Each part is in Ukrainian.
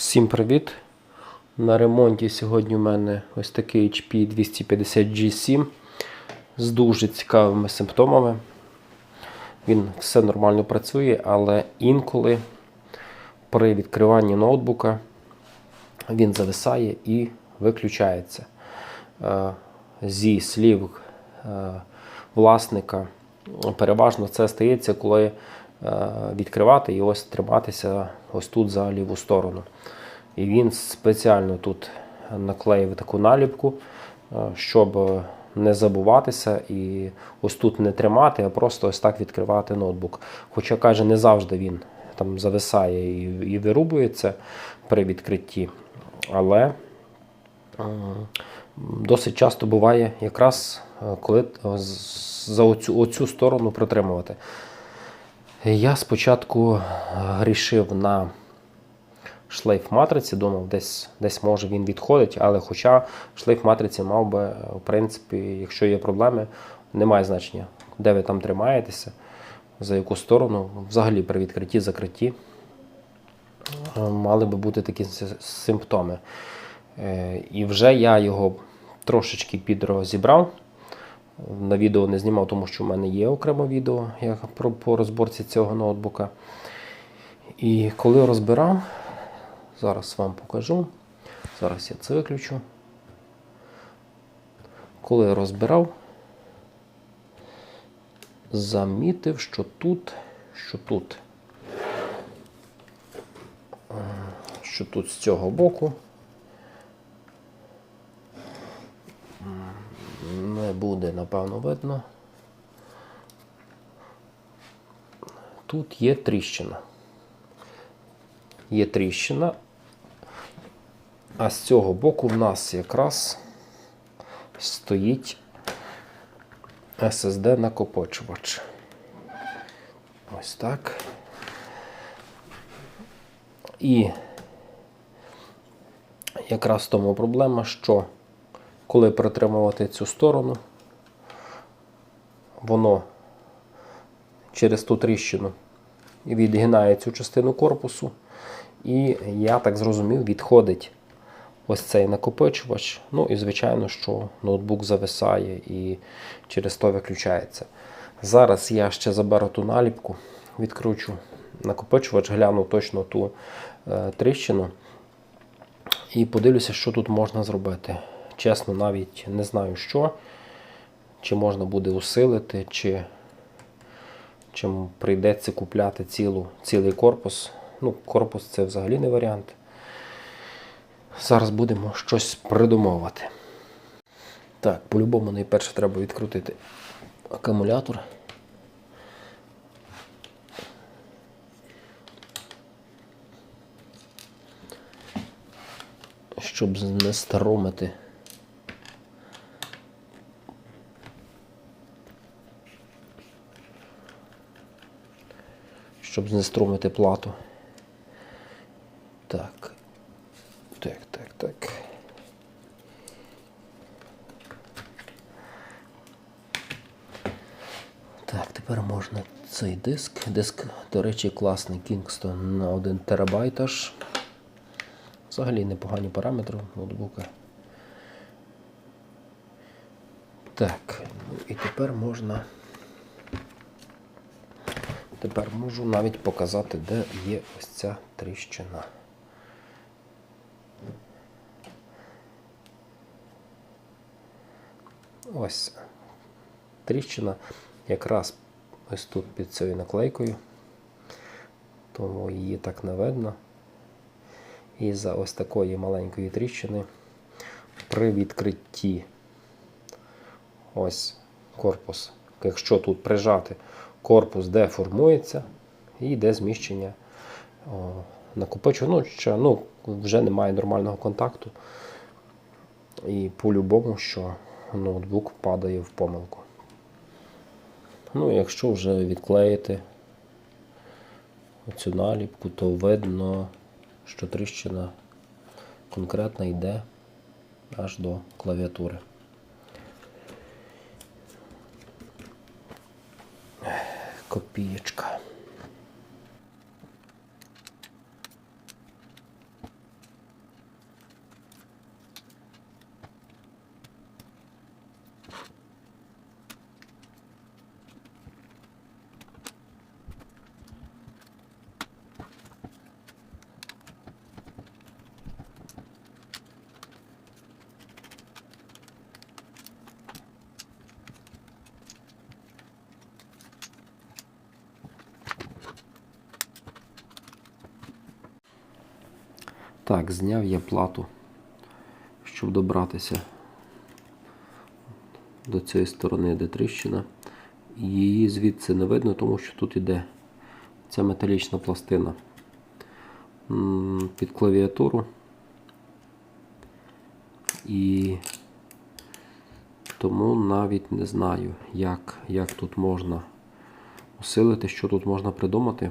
Всім привіт! На ремонті сьогодні у мене ось такий HP 250G7 з дуже цікавими симптомами. Він все нормально працює, але інколи при відкриванні ноутбука він зависає і виключається. Е, Зі слів е, власника, переважно це стається, коли відкривати і ось триматися ось тут за ліву сторону. І він спеціально тут наклеїв таку наліпку, е, щоб не забуватися і ось тут не тримати, а просто ось так відкривати ноутбук. Хоча каже, не завжди він там зависає і, і вирубується при відкритті. Але е, досить часто буває якраз е, коли е, за оцю, оцю сторону протримувати. Я спочатку грішив на шлейф матриці, думав, десь, десь може він відходить, але хоча шлейф матриці мав би, е, в принципі, якщо є проблеми, немає значення, де ви там тримаєтеся, за яку сторону, взагалі при відкритті, закритті е, мали би бути такі симптоми. Е, І вже я його трошечки підрозібрав. На відео не знімав, тому що в мене є окремо відео як про, по розборці цього ноутбука. І коли розбирав, зараз вам покажу. Зараз я це виключу. Коли розбирав, замітив, що тут, що тут, що тут з цього боку не буде, напевно, видно. Тут є тріщина. Є тріщина, а з цього боку в нас якраз стоїть SSD накопичувач. Ось так. І якраз в тому проблема, що коли притримувати цю сторону, воно через ту тріщину відгинає цю частину корпусу, і я так зрозумів, відходить ось цей накопичувач. Ну і звичайно, що ноутбук зависає і через то виключається. Зараз я ще заберу ту наліпку, відкручу накопичувач, гляну точно ту е, тріщину і подивлюся, що тут можна зробити. Чесно, навіть не знаю що. Чи можна буде усилити, чи, чи прийдеться купляти цілу, цілий корпус. Ну, корпус це взагалі не варіант. Зараз будемо щось придумовувати. Так, по-любому найперше треба відкрутити акумулятор. Щоб не старомити. Щоб знеструмити плату. Так. Так, так, так. Так, тепер можна цей диск. Диск, до речі, класний Kingston на 1 терабайт аж. Взагалі непогані параметри ноутбука. Так, ну і тепер можна. Тепер можу навіть показати, де є ось ця тріщина. Ось тріщина якраз ось тут під цією наклейкою, тому її так не видно. І за ось такої маленької тріщини при відкритті ось корпус, якщо тут прижати, корпус деформується і йде зміщення о, накопичу. Ну, ну, вже немає нормального контакту. І по-любому, що ноутбук падає в помилку. Ну, якщо вже відклеїти оцю наліпку, то видно, що тріщина конкретно йде аж до клавіатури. Копієчка. Так, зняв я плату, щоб добратися до цієї сторони, де тріщина. Її звідси не видно, тому що тут іде ця металічна пластина під клавіатуру. І тому навіть не знаю, як, як тут можна усилити, що тут можна придумати.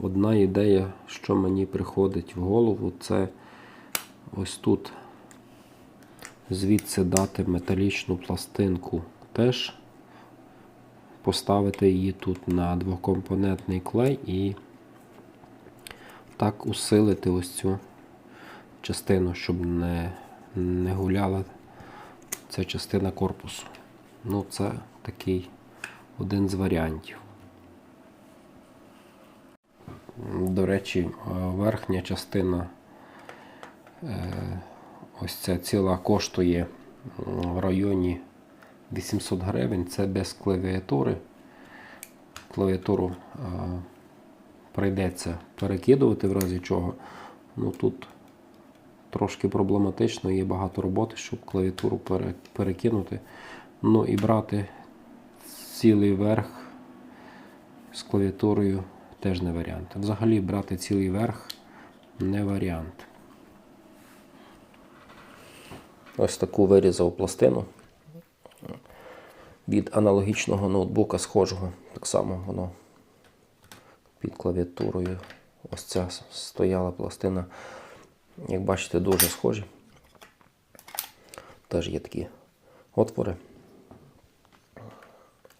Одна ідея, що мені приходить в голову, це ось тут звідси дати металічну пластинку теж, поставити її тут на двокомпонентний клей і так усилити ось цю частину, щоб не, не гуляла ця частина корпусу. Ну, це такий один з варіантів. До речі, е, верхня частина, е, ось ця ціла коштує в районі 800 гривень. Це без клавіатури. Клавіатуру е, прийдеться перекидувати, в разі чого. Ну тут трошки проблематично, є багато роботи, щоб клавіатуру перекинути. Ну і брати цілий верх з клавіатурою теж не варіант. Взагалі брати цілий верх не варіант. Ось таку вирізав пластину від аналогічного ноутбука схожого. Так само воно під клавіатурою. Ось ця стояла пластина. Як бачите, дуже схожі. Теж є такі отвори,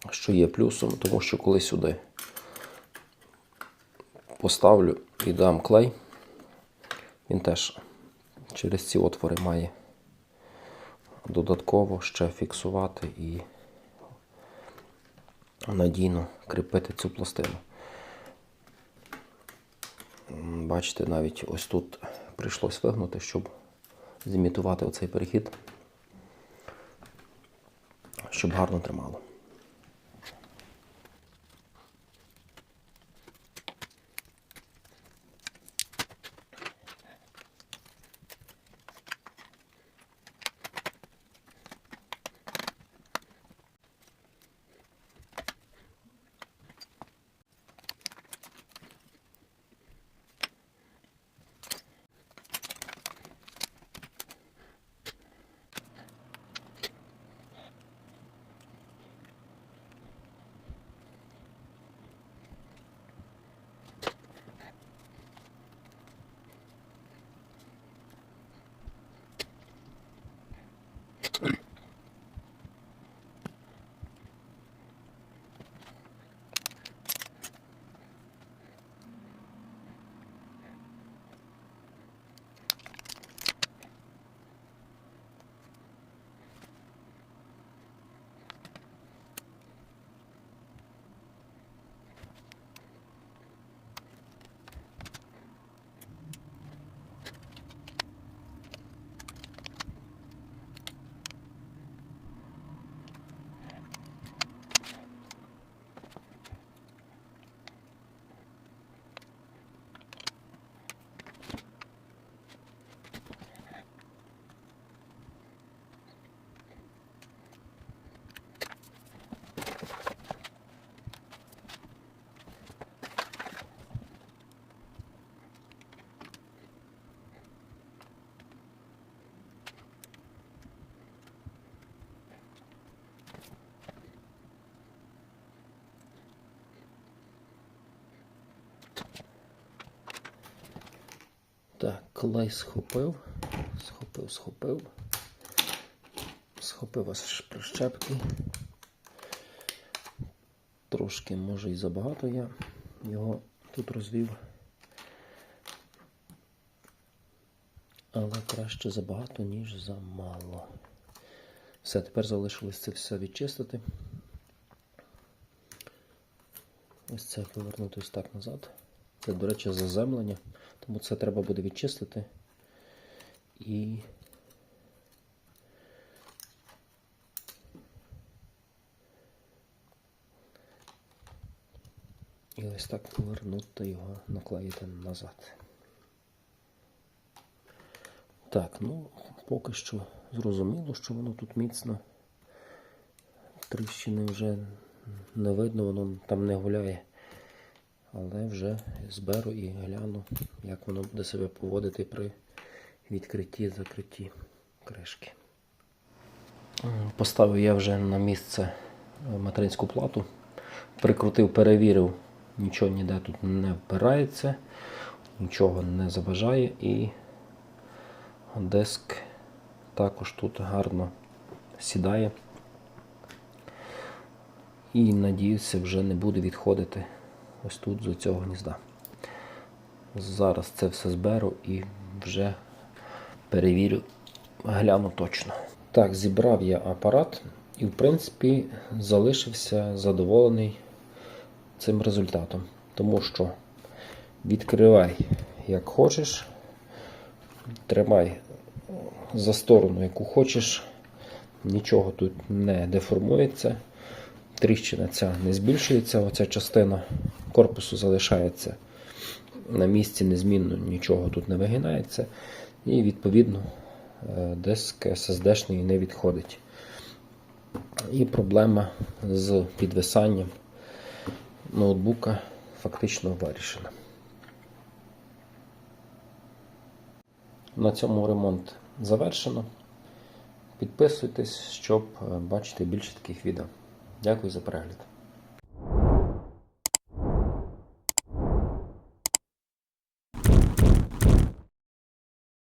що є плюсом, тому що коли сюди поставлю і дам клей, він теж через ці отвори має додатково ще фіксувати і надійно кріпити цю пластину. Бачите, навіть ось тут прийшлось вигнути, щоб зімітувати оцей перехід, щоб гарно тримало. Клей схопив, схопив, схопив. Схопив аж прищепки. Трошки, може, і забагато я його тут розвів. Але краще забагато, ніж замало. Все, тепер залишилось це все відчистити. Ось це повернути ось так назад. Це, до речі, заземлення, тому це треба буде відчистити. І І ось так повернути його, наклеїти назад. Так, ну, поки що зрозуміло, що воно тут міцно. Тріщини вже не видно, воно там не гуляє. Але вже зберу і гляну, як воно буде себе поводити при відкритті закритті кришки. Поставив я вже на місце материнську плату. Прикрутив, перевірив, нічого ніде тут не впирається, нічого не заважає і диск також тут гарно сідає. І надіюся, вже не буде відходити ось тут з цього гнізда. Зараз це все зберу і вже перевірю, гляну точно. Так, зібрав я апарат і, в принципі, залишився задоволений цим результатом. Тому що відкривай як хочеш, тримай за сторону, яку хочеш, нічого тут не деформується. Тріщина ця не збільшується, оця частина корпусу залишається на місці незмінно, нічого тут не вигинається. І відповідно е, диск SSD-шний не відходить. І проблема з підвисанням ноутбука фактично вирішена. На цьому ремонт завершено. Підписуйтесь, щоб е, бачити більше таких відео. Дякую за перегляд.